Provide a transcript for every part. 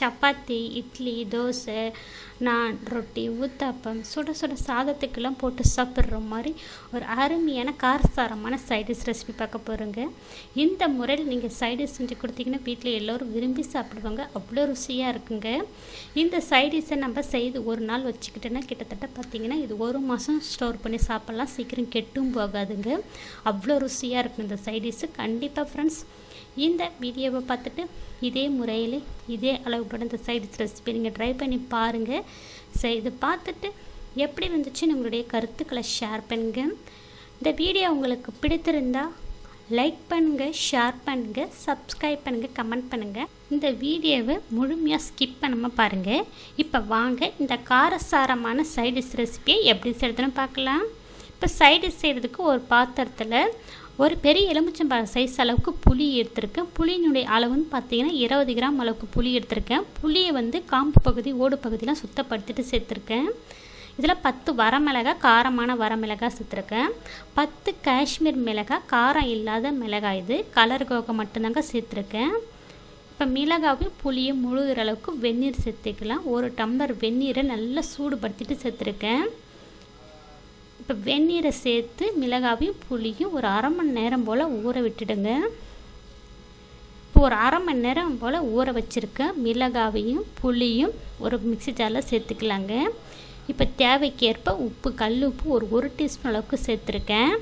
சப்பாத்தி இட்லி தோசை நான் ரொட்டி ஊத்தாப்பம் சுட சுட சாதத்துக்கெல்லாம் போட்டு சாப்பிட்ற மாதிரி ஒரு அருமையான காரசாரமான சைடிஷ் ரெசிபி பார்க்க போகிறோங்க இந்த முறையில் நீங்கள் சைடிஷ் செஞ்சு கொடுத்தீங்கன்னா வீட்டில் எல்லோரும் விரும்பி சாப்பிடுவாங்க. அவ்வளோ ருசியாக இருக்குங்க. இந்த சைடிஷை நம்ம செய்து ஒரு நாள் வச்சுக்கிட்டோன்னா கிட்டத்தட்ட பார்த்திங்கன்னா இது ஒரு மாதம் ஸ்டோர் பண்ணி சாப்பிட்லாம். சீக்கிரம் கெட்டும் போகாதுங்க. அவ்வளோ ருசியாக இருக்கும் இந்த சைடிஷு கண்டிப்பாக ஃப்ரெண்ட்ஸ் இந்த வீடியோவை பார்த்துட்டு இதே முறையில் இதே அளவுப்பட இந்த சைடிஸ் ரெசிபி நீங்கள் ட்ரை பண்ணி பாருங்கள் சரி இது பார்த்துட்டு எப்படி வந்துச்சு நம்மளுடைய கருத்துக்களை ஷேர் பண்ணுங்க. இந்த வீடியோ உங்களுக்கு பிடித்திருந்தா லைக் பண்ணுங்கள் ஷேர் பண்ணுங்கள் சப்ஸ்கிரைப் பண்ணுங்கள் கமெண்ட் பண்ணுங்கள் இந்த வீடியோவை முழுமையாக ஸ்கிப் பண்ணாமல் பாருங்கள் இப்போ வாங்க இந்த காரசாரமான சைடிஷ் ரெசிபியை எப்படி செய்யறதுன்னு பார்க்கலாம். இப்போ சைடிஷ் செய்கிறதுக்கு ஒரு பாத்திரத்தில் ஒரு பெரிய எலுமிச்சம்பழம் சைஸ் அளவுக்கு புளி எடுத்திருக்கேன். புளியினுடைய அளவுன்னு பார்த்தீங்கன்னா இருபது கிராம் அளவுக்கு புளி எடுத்திருக்கேன். புளியை வந்து காம்பு பகுதி ஓடு பகுதியெலாம் சுத்தப்படுத்திட்டு சேர்த்துருக்கேன். இதில் பத்து வரமிளகாய் காரமான வரமிளகாய் சேர்த்துருக்கேன். பத்து காஷ்மீர் மிளகாய் காரம் இல்லாத மிளகாய் இது. கலருக்காக மட்டும்தாங்க சேர்த்துருக்கேன். இப்போ மிளகாவையும் புளியும் முழுகிற அளவுக்கு வெந்நீர் சேர்த்துக்கலாம். ஒரு டம்ளர் வெந்நீரை நல்லா சூடுபடுத்திட்டு சேர்த்துருக்கேன். இப்போ வெந்நீரை சேர்த்து மிளகாவையும் புளியும் ஒரு அரை மணி நேரம் போல் ஊற விட்டுடுங்க. இப்போ ஒரு அரை மணி நேரம் போல் ஊற வச்சுருக்கேன் மிளகாவையும் புளியும் ஒரு மிக்சி ஜாரில் சேர்த்துக்கலாங்க. இப்போ தேவைக்கேற்ப உப்பு கல் உப்பு ஒரு ஒரு டீஸ்பூன் அளவுக்கு சேர்த்துருக்கேன்.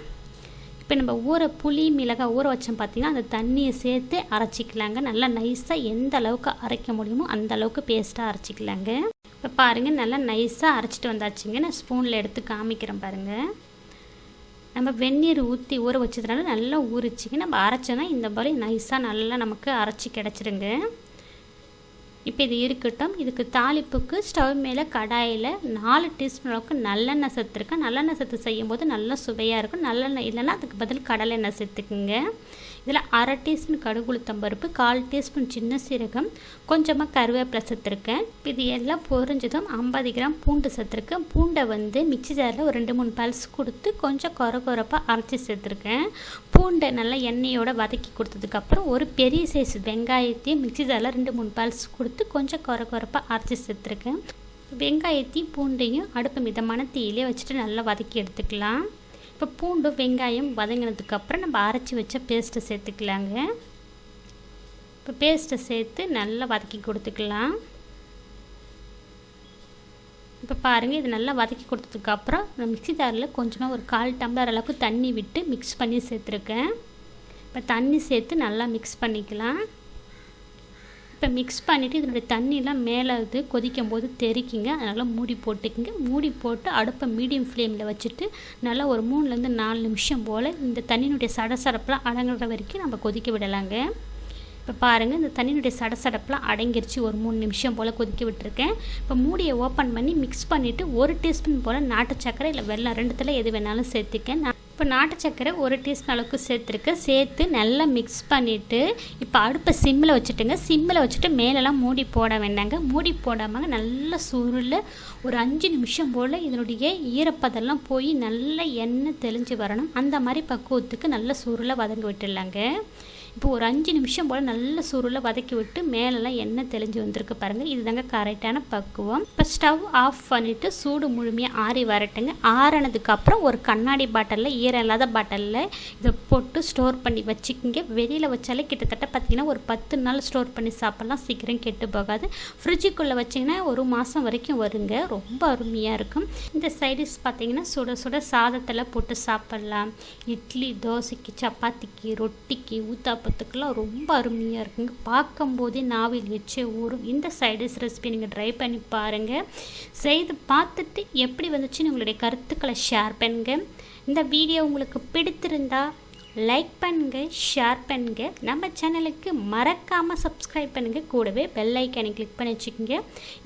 இப்போ நம்ம ஊற புளி மிளகாய் ஊற வச்சோம் பார்த்திங்கன்னா அந்த தண்ணியை சேர்த்து அரைச்சிக்கலாங்க. நல்லா நைஸாக எந்த அளவுக்கு அரைக்க முடியுமோ அந்த அளவுக்கு பேஸ்ட்டாக அரைச்சிக்கலாங்க. இப்போ பாருங்கள் நல்லா நைஸாக அரைச்சிட்டு வந்தாச்சுங்க. நான் ஸ்பூனில் எடுத்து காமிக்கிறேன் பாருங்கள் நம்ம வெந்நீர் ஊற்றி ஊற வச்சதுனால நல்லா ஊறிச்சிங்க. நம்ம அரைச்சோன்னா இந்த மாதிரி நைஸாக நல்லா நமக்கு அரைச்சி கிடச்சிருங்க. இப்போ இது இருக்கட்டும். இதுக்கு தாளிப்புக்கு ஸ்டவ் மேலே கடாயில் நாலு டீஸ்பூன் அளவுக்கு நல்லெண்ணெய் சேர்த்துருக்கேன். நல்லெண்ணெய் சேர்த்து செய்யும்போது நல்லா சுவையாக இருக்கும். நல்லெண்ணெய் இல்லைன்னா அதுக்கு பதில் கடலெண்ணெய் சேர்த்துக்குங்க. இதில் அரை டீஸ்பூன் கடுகுளுத்தம் பருப்பு கால் டீஸ்பூன் சின்ன சீரகம் கொஞ்சமாக கருவேப்பிலை சேர்த்துருக்கேன் இது எல்லாம் பொரிஞ்சதும் ஐம்பது கிராம் பூண்டு சேர்த்துருக்கேன் பூண்டை வந்து மிக்சி ஜாரில் ஒரு ரெண்டு மூணு பல்ஸ் கொடுத்து கொஞ்சம் குறை குறைப்பாக அரைச்சி சேர்த்துருக்கேன். பூண்டை நல்லா எண்ணெயோடு வதக்கி கொடுத்ததுக்கப்புறம் ஒரு பெரிய சைஸ் வெங்காயத்தையும் மிக்சி ஜாரில் ரெண்டு மூணு பல்ஸ் கொடுத்து கொஞ்சம் குறை குறைப்பாக அரைச்சி சேர்த்துருக்கேன். வெங்காயத்தையும் பூண்டையும் அடுப்பு மிதமான தீயிலே வச்சுட்டு நல்லா வதக்கி எடுத்துக்கலாம். இப்போ பூண்டு வெங்காயம் வதங்கினதுக்கப்புறம் நம்ம அரைச்சி வச்ச பேஸ்ட்டை சேர்த்துக்கலாங்க. இப்போ பேஸ்ட்டை சேர்த்து நல்லா வதக்கி கொடுத்துக்கலாம். இப்போ பாருங்கள் இது நல்லா வதக்கி கொடுத்ததுக்கப்புறம் நான் மிக்சி ஜாரில் கொஞ்சமாக ஒரு கால் டம்ளர் அளவுக்கு தண்ணி விட்டு மிக்ஸ் பண்ணி சேர்த்துருக்கேன். இப்போ தண்ணி சேர்த்து நல்லா மிக்ஸ் பண்ணிக்கலாம். இப்போ மிக்ஸ் பண்ணிவிட்டு இதனுடைய தண்ணியெலாம் மேலே இது கொதிக்கும் போது தெரிக்கிங்க அதனால் மூடி போட்டுக்கிங்க. மூடி போட்டு அடுப்பை மீடியம் ஃப்ளேமில் வச்சுட்டு நல்லா ஒரு மூணுலேருந்து நாலு நிமிஷம் போல் இந்த தண்ணியினுடைய சடசடப்பெலாம் அடங்குற வரைக்கும் நம்ம கொதிக்க விடலாங்க. இப்போ பாருங்கள் இந்த தண்ணியினுடைய சடசடப்பெலாம் அடங்கிருச்சு. ஒரு மூணு நிமிஷம் போல் கொதிக்க விட்டுருக்கேன். இப்போ மூடியை ஓப்பன் பண்ணி மிக்ஸ் பண்ணிவிட்டு ஒரு டீஸ்பூன் போல் நாட்டு சக்கரை இல்லை வெள்ளம் ரெண்டுத்தில் எது வேணாலும் சேர்த்துக்கேன் இப்போ நாட்டு சக்கரை ஒரு டீஸ்பூன் அளவுக்கு சேர்த்துருக்கேன் சேர்த்து நல்லா மிக்ஸ் பண்ணிவிட்டு இப்போ அடுப்பை சிம்மில் வச்சுட்டுங்க. சிம்மில் வச்சுட்டு மேலெல்லாம் மூடி போட வேண்டாங்க. மூடி போடாமல் நல்ல சுருளில் ஒரு அஞ்சு நிமிஷம் போல் இதனுடைய ஈரப்பதெல்லாம் போய் நல்ல எண்ணெய் தெளிஞ்சு வரணும். அந்த மாதிரி பக்குவத்துக்கு நல்ல சுருளை வதங்கி விட்டுடலாங்க. இப்போ ஒரு அஞ்சு நிமிஷம் போல் நல்ல சுருளை வதக்கி விட்டு மேலெல்லாம் எண்ணெய் தெளிஞ்சு வந்திருக்கு பாருங்கள் இதுதாங்க கரெக்டான பக்குவம். இப்போ ஸ்டவ் ஆஃப் பண்ணிவிட்டு சூடு முழுமையாக ஆறி வரட்டுங்க. ஆறினதுக்கப்புறம் ஒரு கண்ணாடி பாட்டிலில் ஈரம் இல்லாத பாட்டிலில் இதை போட்டு ஸ்டோர் பண்ணி வச்சுக்கிங்க. வெளியில் வச்சாலே கிட்டத்தட்ட பார்த்திங்கன்னா ஒரு பத்து நாள் ஸ்டோர் பண்ணி சாப்பிட்லாம். சீக்கிரம் கெட்டு போகாது. ஃப்ரிட்ஜுக்குள்ளே வச்சிங்கன்னா ஒரு மாதம் வரைக்கும் வருங்க. ரொம்ப அருமையாக இருக்கும். இந்த சைடிஸ் பார்த்திங்கன்னா சுட சுட சாதத்தில் போட்டு சாப்பிட்லாம். இட்லி தோசைக்கு சப்பாத்திக்கு ரொட்டிக்கு ஊத்தாப்பத்துக்கெல்லாம் ரொம்ப அருமையாக இருக்குங்க. பார்க்கும்போதே நாவில் எச்சே ஊறும். இந்த சைடிஷ் ரெசிபி நீங்கள் ட்ரை பண்ணி பாருங்கள் செய்து பார்த்துட்டு எப்படி வந்துச்சுன்னு உங்களுடைய கருத்துக்களை ஷேர் பண்ணுங்க. இந்த வீடியோ உங்களுக்கு பிடித்திருந்தா லைக் பண்ணுங்க ஷேர் பண்ணுங்க. நம்ம சேனலுக்கு மறக்காமல் சப்ஸ்கிரைப் பண்ணுங்கள் கூடவே பெல் ஐக்கானை கிளிக் பண்ணி வச்சுக்கோங்க.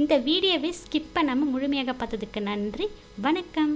இந்த வீடியோவை ஸ்கிப் பண்ணாமல் முழுமையாக பார்த்ததுக்கு நன்றி. வணக்கம்.